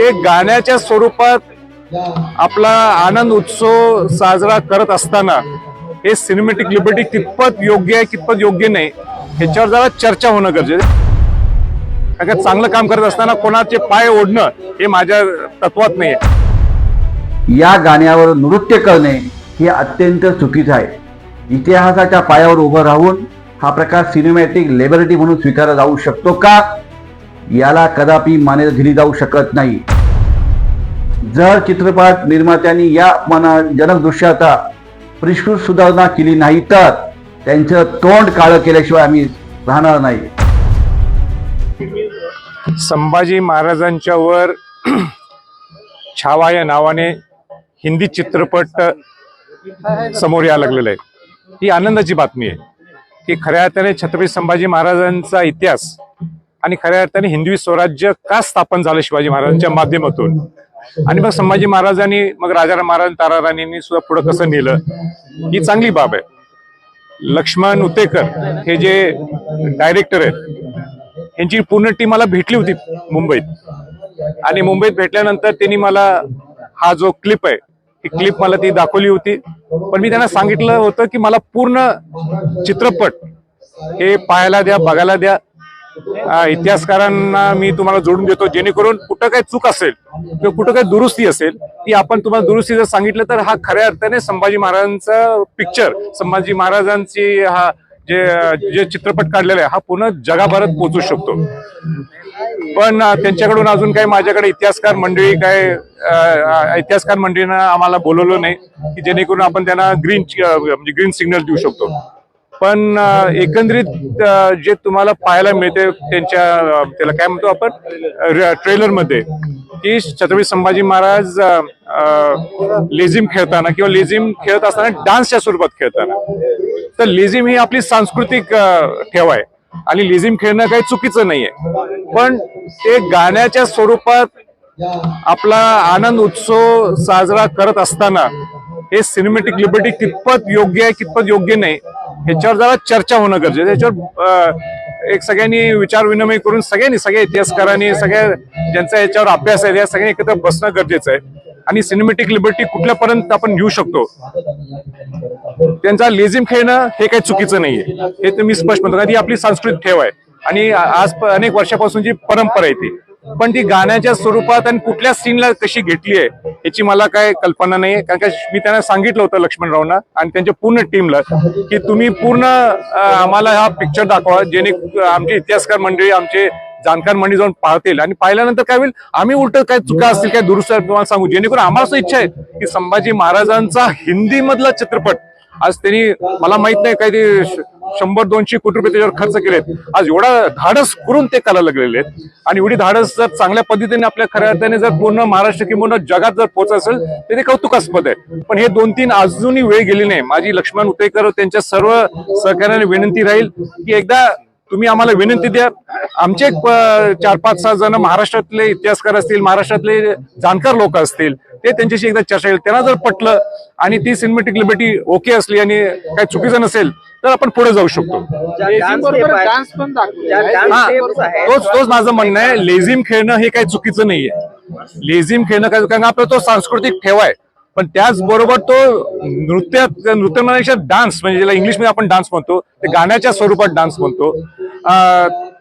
ते गाण्याच्या स्वरूपात आपला आनंद उत्सव साजरा करत असताना हे सिनेमॅटिक लिबर्टी कितपत योग्य आहे कितपत योग्य नाही ह्याच्यावर जरा चर्चा होणं गरजेचं आहे. कारण चांगलं काम करत असताना कोणाचे पाय ओढणं हे माझ्या तत्वात नाही आहे या गाण्यावर नृत्य करणे हे अत्यंत चुकीचं आहे. इतिहासाच्या पायावर उभं राहून हा प्रकार सिनेमॅटिक लेबरिटी म्हणून स्वीकारला जाऊ शकतो का? याला कदापि मान्यता दिली जाऊ शकत नाही. जर चित्रपट निर्मात्यांनी या अपमानजनक दृश्याचा परिष्कृत सुधारणा केली नाही तर त्यांचं तोंड काळं केल्याशिवाय आम्ही राहणार नाही. संभाजी महाराजांच्या वर छावा या नावाने हिंदी चित्रपट समोर यायला लागलेला आहे. ही आनंदाची बातमी आहे की खऱ्या अर्थाने छत्रपती संभाजी महाराजांचा इतिहास आणि खऱ्या अर्थाने हिंदवी स्वराज्य का स्थापन झालं शिवाजी महाराजांच्या माध्यमातून? आणि मग संभाजी महाराजांनी मग राजाराम महाराज ताराराणींनी सुद्धा पुढे कसं नेलं? ही चांगली बाब आहे. लक्ष्मण उतेकर हे जे डायरेक्टर आहेत यांची पूर्ण टीम मला भेटली होती मुंबईत. आणि मुंबईत भेटल्यानंतर त्यांनी मला हा जो क्लिप आहे ही क्लिप मला ती दाखवली होती. पण मी त्यांना सांगितलं होतं की मला पूर्ण चित्रपट हे पाहायला द्या बघायला द्या. इतिहासकारांना मी तुम्हाला जोडून देतो जेणेकरून कुठं काही चूक असेल किंवा कुठं काही दुरुस्ती असेल ती आपण तुम्हाला दुरुस्ती जर सांगितलं तर हा खऱ्या अर्थाने संभाजी महाराजांचा पिक्चर संभाजी महाराजांची हा जे जे चित्रपट काढलेला आहे हा पूर्ण जगाभरात पोहोचू शकतो. पण त्यांच्याकडून अजून काही माझ्याकडे इतिहासकार मंडळी काय इतिहासकार मंडळीनं आम्हाला बोलवलं नाही की जेणेकरून आपण त्यांना ग्रीन म्हणजे ग्रीन सिग्नल देऊ शकतो. पण एकंदरीत जे तुम्हाला पाहायला मिळते त्यांच्या त्याला काय म्हणतो आपण ट्रेलरमध्ये की छत्रपती संभाजी महाराज लेझिम खेळताना किंवा लेझिम खेळत असताना डान्सच्या स्वरूपात खेळताना. तर लेझिम ही आपली सांस्कृतिक ठेव आहे. आणि लेझिम खेळणं काही चुकीचं नाहीये. पण ते गाण्याच्या स्वरूपात आपला आनंद उत्सव साजरा करत असताना हे सिनेमॅटिक लिबर्टी कितपत योग्य आहे कितपत योग्य नाही ह्याच्यावर जरा चर्चा होणं गरजेचं याच्यावर एक सगळ्यांनी विचार विनिमय करून सगळ्यांनी सगळ्या इतिहासकारांनी सगळ्या ज्यांचा याच्यावर अभ्यास आहे या सगळ्यांनी एकत्र बसणं गरजेचं आहे. आणि सिनेमॅटिक लिबर्टी कुठल्यापर्यंत आपण घेऊ शकतो? त्यांचा लेझिम खेळणं हे काही चुकीचं नाहीये. हे तर मी स्पष्ट म्हणतो कारण ती आपली सांस्कृतिक ठेव आहे. आणि आज अनेक वर्षापासून जी परंपरा आहे ती. पण ती गाण्याच्या स्वरूपात आणि कुठल्या सीनला कशी घेतली आहे याची मला काय कल्पना नाही कारण का मी त्यांना सांगितलं होतं लक्ष्मणरावना आणि त्यांच्या पूर्ण टीमला की तुम्ही पूर्ण आम्हाला हा पिक्चर दाखवा जेणे आमचे इतिहासकार मंडळी आमचे जाणकार मंडळी जाऊन पाहतील. आणि पाहिल्यानंतर काय होईल? आम्ही उलट काय चुका असतील काय दुरुस्त तुम्हाला सांगू. जेणेकरून आम्हाला असं इच्छा आहे की संभाजी महाराजांचा हिंदी मधला चित्रपट आज त्यांनी मला माहीत नाही काही शंभर दोनशे कोटी रुपये त्याच्यावर खर्च केलेत आज एवढा धाडस करून ते करायला लागलेले आहेत. आणि एवढी धाडस जर चांगल्या पद्धतीने आपल्या खऱ्या अर्थाने जर पूर्ण महाराष्ट्र किंवा जगात जर पोहोचत असेल तर ते कौतुकास्पद आहे. पण हे दोन तीन अजूनही वेळ गेली नाही. माझी लक्ष्मण उतेकर त्यांच्या सर्व सहकार्याने विनंती राहील की एकदा तुम्ही आम्हाला विनंती द्या. आमचे चार पाच सहा जण महाराष्ट्रातले इतिहासकार असतील महाराष्ट्रातले जाणकार लोक असतील ते त्यांच्याशी एकदा चर्चा येईल त्यांना जर पटलं आणि ती सिनेमॅटिक लिबर्टी ओके असली आणि काही चुकीचं नसेल तर आपण पुढे जाऊ शकतो. डान्स पण हा, तोच तोच माझं म्हणणं आहे लेझिम खेळणं हे काही चुकीचं नाहीये. लेझिम खेळणं काय कारण आपला तो सांस्कृतिक ठेवा आहे. पण त्याचबरोबर तो नृत्यात नृत्य म्हणण्यापेक्षा डान्स म्हणजे ज्याला इंग्लिशमध्ये आपण डान्स म्हणतो ते गाण्याच्या स्वरूपात डान्स म्हणतो.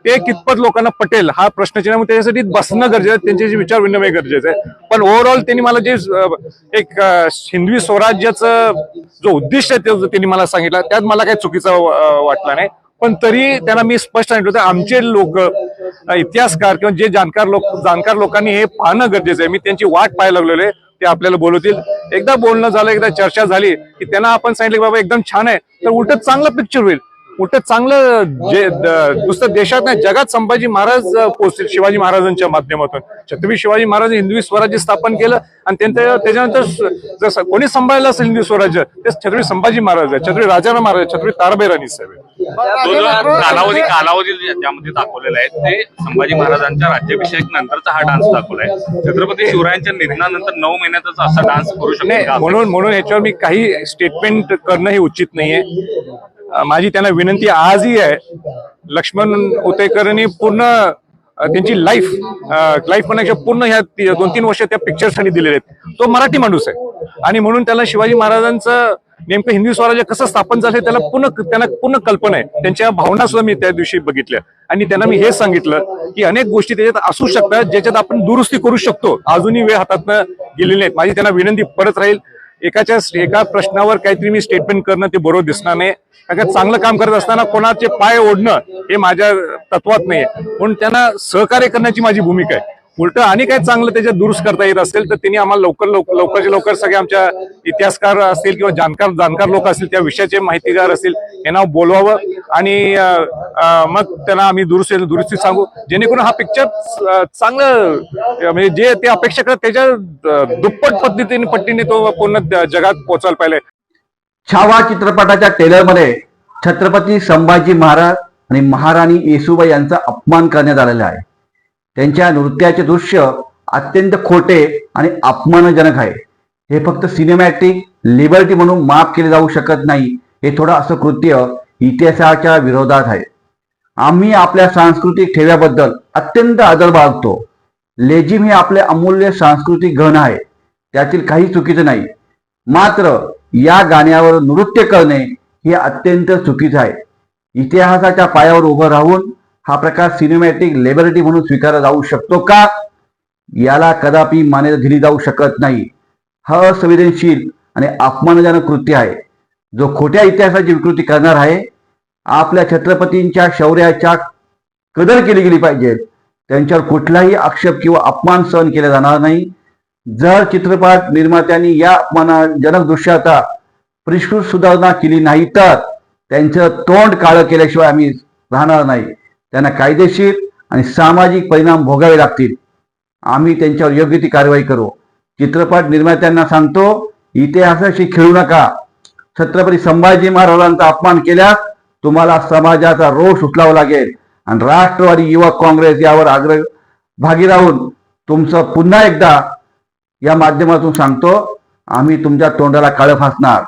ते कितपत लोकांना पटेल हा प्रश्नचिन्ह मग त्याच्यासाठी बसणं गरजेचं आहे त्यांच्याशी विचार विनिमय गरजेचं आहे. पण ओव्हरऑल त्यांनी मला जे एक हिंदवी स्वराज्याचं जो उद्दिष्ट आहे ते त्यांनी मला सांगितलं. त्यात मला काही चुकीचं वाटला वाटलं नाही. पण तरी त्यांना मी स्पष्ट सांगितलं होतं आमचे लोक इतिहासकार किंवा जे जाणकार लोक जाणकार लोकांनी हे पाहणं गरजेचं आहे. मी त्यांची वाट पाहायला लागलेलो आहे. ते आपल्याला बोलवतील. एकदा बोलणं झालं एकदा चर्चा झाली की त्यांना आपण सांगितलं की बाबा एकदम छान आहे तर उलट चांगलं पिक्चर होईल. उलट चांगलं जे नुसतं देशात नाही जगात संभाजी महाराज अं, पोहोचतील शिवाजी महाराजांच्या माध्यमातून. छत्रपती शिवाजी महाराज हिंदवी स्वराज्य स्थापन केलं आणि त्यांच्या त्याच्यानंतर जर कोणी सांभाळलं असेल हिंदवी स्वराज्य ते छत्रपती संभाजी महाराज आहे छत्रपती राजाराम महाराज छत्रपती ताराबाई राणी साहेब कालावधी कालावधी ज्यामध्ये दाखवलेला आहे ते संभाजी महाराजांच्या राज्याभिषेक नंतरचा हा डान्स दाखवलाय छत्रपती शिवरायांच्या निधनानंतर नऊ महिन्यातच असा डान्स करू शकतो? म्हणून म्हणून याच्यावर मी काही स्टेटमेंट करणं हे उचित नाहीये. माझी त्यांना विनंती आजही आहे. लक्ष्मण उतेकरनी पूर्ण त्यांची लाईफ लाईफ म्हणण्यापेक्षा पूर्ण ह्या दोन तीन वर्ष त्या पिक्चरसाठी दिलेले आहेत. तो मराठी माणूस आहे. आणि म्हणून त्याला शिवाजी महाराजांचं नेमकं हिंदू स्वराज्य कसं स्थापन झालं त्याला पूर्ण त्यांना पूर्ण कल्पना आहे. त्यांच्या भावना सुद्धा मी त्या दिवशी बघितल्या. आणि त्यांना मी हे सांगितलं की अनेक गोष्टी त्याच्यात असू शकतात ज्याच्यात आपण दुरुस्ती करू शकतो. अजूनही वेळ हातातनं गेलेली आहेत माझी त्यांना विनंती परत राहील. एकाच्या एका प्रश्नावर काहीतरी मी स्टेटमेंट करणं ते बरोबर दिसणार नाही. कारण का चांगलं काम करत असताना कोणाचे पाय ओढणं हे माझ्या तत्वात नाहीये. म्हणून त्यांना सहकार्य करण्याची माझी भूमिका आहे. उलट आणि काय चांगलं त्याच्यात दुरुस्त करता येत असेल तर त्यांनी आम्हाला लवकर लवकर लवकरच्या लवकर सगळे आमच्या इतिहासकार असतील किंवा जाणकार जाणकार लोक असतील त्या विषयाचे माहितीगार असतील यांना बोलवावं आणि मग त्यांना आम्ही दुरुस्ती दुरुस्ती सांगू. जेणेकरून हा पिक्चर चांगलं म्हणजे जे ते अपेक्षा करत त्याच्या दुप्पट पद्धतीने पट्टीने तो पूर्ण जगात पोहोचायला पाहिजे छावा चित्रपटाच्या टेलरमध्ये छत्रपती संभाजी महाराज आणि महाराणी येसुबाई यांचा अपमान करण्यात आलेला आहे. त्यांच्या नृत्याचे दृश्य अत्यंत खोटे आणि अपमानजनक आहे. हे फक्त सिनेमॅटिक लिबर्टी म्हणून माफ केले जाऊ शकत नाही. हे थोडं असं कृत्य इतिहासाच्या विरोधात आहे. आम्ही आपल्या सांस्कृतिक ठेव्याबद्दल अत्यंत आदर बाळगतो. लेझिम हे आपले अमूल्य सांस्कृतिक घन आहे. त्यातील काही चुकीचं नाही. मात्र या गाण्यावर नृत्य करणे हे अत्यंत चुकीचं आहे. इतिहासाच्या पायावर उभं राहून हा प्रकार सिनेमॅटिक लेबरिटी म्हणून स्वीकारला जाऊ शकतो का? याला कदापि मान्यता दिली जाऊ शकत नाही. हा असंवेदनशील आणि अपमानजनक कृत्य आहे. जो खोट्या इतिहासाची विकृती करणार आहे. आपल्या छत्रपतींच्या शौर्याच्या कदर केली गेली पाहिजे. त्यांच्यावर कुठलाही आक्षेप किंवा अपमान सहन केला जाणार नाही. जर चित्रपट निर्मात्यांनी या अपमानजनक दृश्याचा परिष्कृत सुधारणा केली नाही तर त्यांचं तोंड काळं केल्याशिवाय आम्ही राहणार नाही. त्यांना कायदेशीर आणि सामाजिक परिणाम भोगावे लागतील. आम्ही त्यांच्यावर योग्य ती कारवाई करू. चित्रपट निर्मात्यांना सांगतो इतिहासाशी खेळू नका. छत्रपती संभाजी महाराजांचा अपमान केल्यास तुम्हाला समाजाचा रोष उचलावा लागेल. आणि राष्ट्रवादी युवक काँग्रेस यावर आग्रह भागी राहून तुमचं पुन्हा एकदा या माध्यमातून सांगतो आम्ही तुमच्या तोंडाला काळं फासणार.